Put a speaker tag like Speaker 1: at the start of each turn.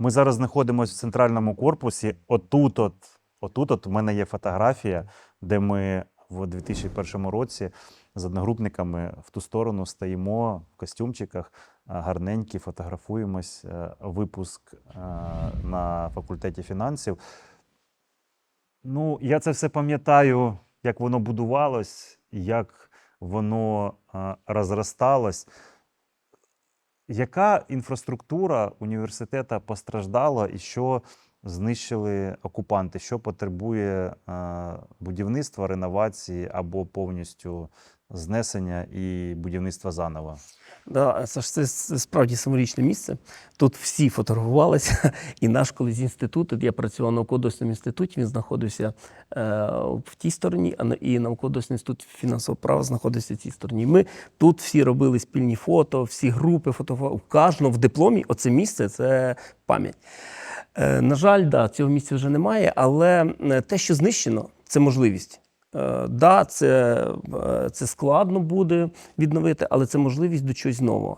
Speaker 1: Ми зараз знаходимося в центральному корпусі. Отут, от, отут, от у мене є фотографія, де ми в 2001 році з одногрупниками в ту сторону стоїмо в костюмчиках, гарненькі, фотографуємось. е, Випуск е, на факультеті фінансів. Ну, я це все пам'ятаю, як воно будувалось, як воно е, розросталось. Яка інфраструктура університету постраждала і що знищили окупанти? Що потребує е, будівництва, реновації або повністю знесення і будівництва заново?
Speaker 2: Да, це, це справді символічне місце. Тут всі фотографувалися, і наш колись інститут, я працював в науково-дослідному інституті, він знаходився е, в тій стороні, а на- і науково-дослідний інститут фінансового права знаходився в цій стороні. Ми тут всі робили спільні фото, всі групи фотографували. Кожного в дипломі оце місце це пам'ять. Е, на жаль, да, цього місця вже немає, але е, те, що знищено, це можливість. Е, Да, це, це складно буде відновити, але це можливість до чогось нового.